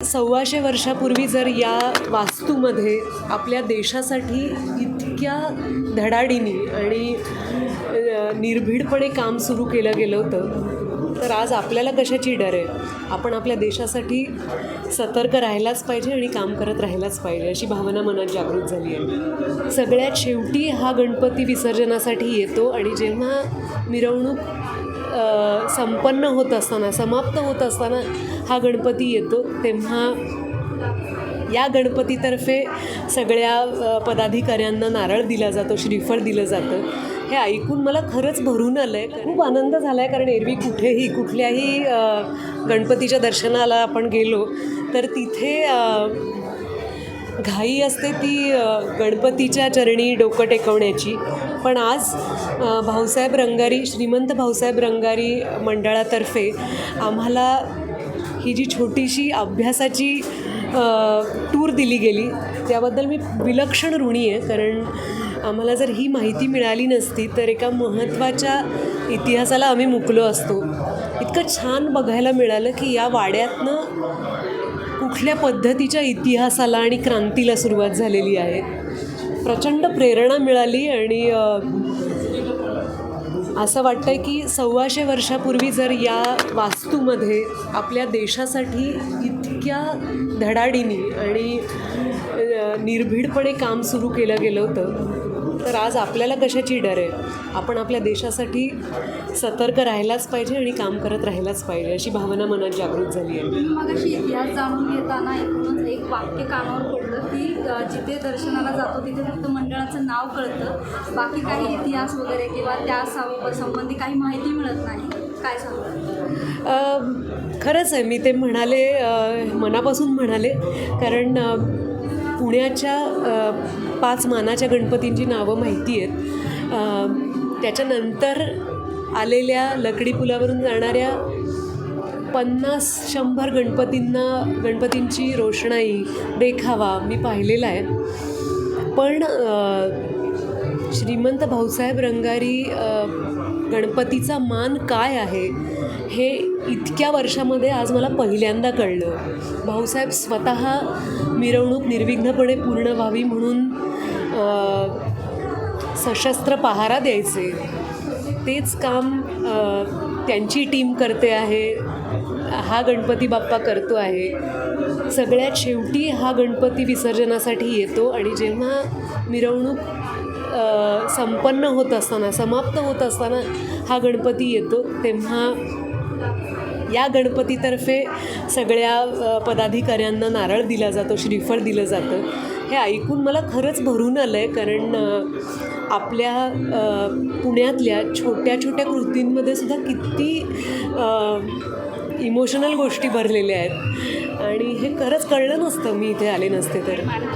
सव्वाशे वर्षापूर्वी जर या वास्तूमध्ये आपल्या देशासाठी इतक्या धडाडीने आणि निर्भीडपणे काम सुरू केलं गेलं होतं तर आज आपल्याला कशाची डर आहे? आपण आपल्या देशासाठी सतर्क राहायलाच पाहिजे आणि काम करत राहायलाच पाहिजे अशी भावना मनात जागृत झाली आहे. सगळ्यात शेवटी हा गणपती विसर्जनासाठी येतो आणि जेव्हा मिरवणूक संपन्न होत असताना समाप्त होत असताना हा गणपती येतो तेव्हा या गणपतीतर्फे सगळ्या पदाधिकाऱ्यांना नारळ दिला जातो श्रीफळ दिलं जातं. हे ऐकून मला खरंच भरून आलं आहे खूप आनंद झाला आहे कारण एरवी कुठेही कुठल्याही गणपतीच्या दर्शनाला आपण गेलो तर तिथे घाई असते ती गणपतीच्या चरणी डोकं टेकवण्याची. पण आज भाऊसाहेब रंगारी श्रीमंत भाऊसाहेब रंगारी मंडळातर्फे आम्हाला ही जी छोटीशी अभ्यासाची टूर दिली गेली त्याबद्दल मी विलक्षण ऋणी आहे. कारण आम्हाला जर ही माहिती मिळाली नसती तर एका महत्त्वाच्या इतिहासाला आम्ही मुकलो असतो. इतकं छान बघायला मिळालं की या वाड्यातनं कुठल्या पद्धतीच्या इतिहासाला आणि क्रांतीला सुरुवात झालेली आहे. प्रचंड प्रेरणा मिळाली आणि असं वाटतं की सव्वाशे वर्षापूर्वी जर या वास्तूमध्ये आपल्या देशासाठी इतक्या धडाडीने आणि निर्भीडपणे काम सुरू केलं गेलं होतं तर आज आपल्याला कशाची डर आहे? आपण आपल्या देशासाठी सतर्क राहायलाच पाहिजे आणि काम करत राहायलाच पाहिजे अशी भावना मनात जागृत झाली आहे. मग अशी इतिहास जाणून घेताना एकूणच एक वाक्य कानावर पडलं की जिथे दर्शनाला जातो तिथे फक्त मंडळाचं नाव कळतं. बाकी काही इतिहास वगैरे किंवा त्या संबंधी काही माहिती मिळत नाही. काय सांगू? अ, खरंच आहे. मी ते म्हणाले मनापासून म्हणाले. कारण पुण्याच्या पाच मानाच्या गणपतींची नावं माहिती आहेत. त्याच्यानंतर आलेल्या लकडी पुलावरून जाणाऱ्या पन्नास शंभर गणपतींना गणपतींची रोषणाई देखावा मी पाहिलेला आहे. पण श्रीमंत भाऊसाहेब रंगारी गणपतीचा मान काय आहे हे इतक्या वर्षामध्ये आज मला पहिल्यांदा कळलं. भाऊसाहेब स्वतः मिरवणूक निर्विघ्नपणे पूर्ण व्हावी म्हणून सशस्त्र पहारा द्यायचे. तेच काम त्यांची टीम करते आहे हा गणपती बाप्पा करतो आहे. सगळ्यात शेवटी हा गणपती विसर्जनासाठी येतो आणि जेव्हा मिरवणूक संपन्न होत असताना समाप्त होत असताना हा गणपती येतो. तेव्हा या गणपतीतर्फे सगळ्या पदाधिकाऱ्यांना नारळ दिला जातो श्रीफळ दिलं जातं. हे ऐकून मला खरंच भरून आलं आहे कारण आपल्या पुण्यातल्या छोट्या छोट्या कृतींमध्ये सुद्धा किती इमोशनल गोष्टी भरलेल्या आहेत. आणि हे खरंच कळलं नसतं मी इथे आले नसते तर.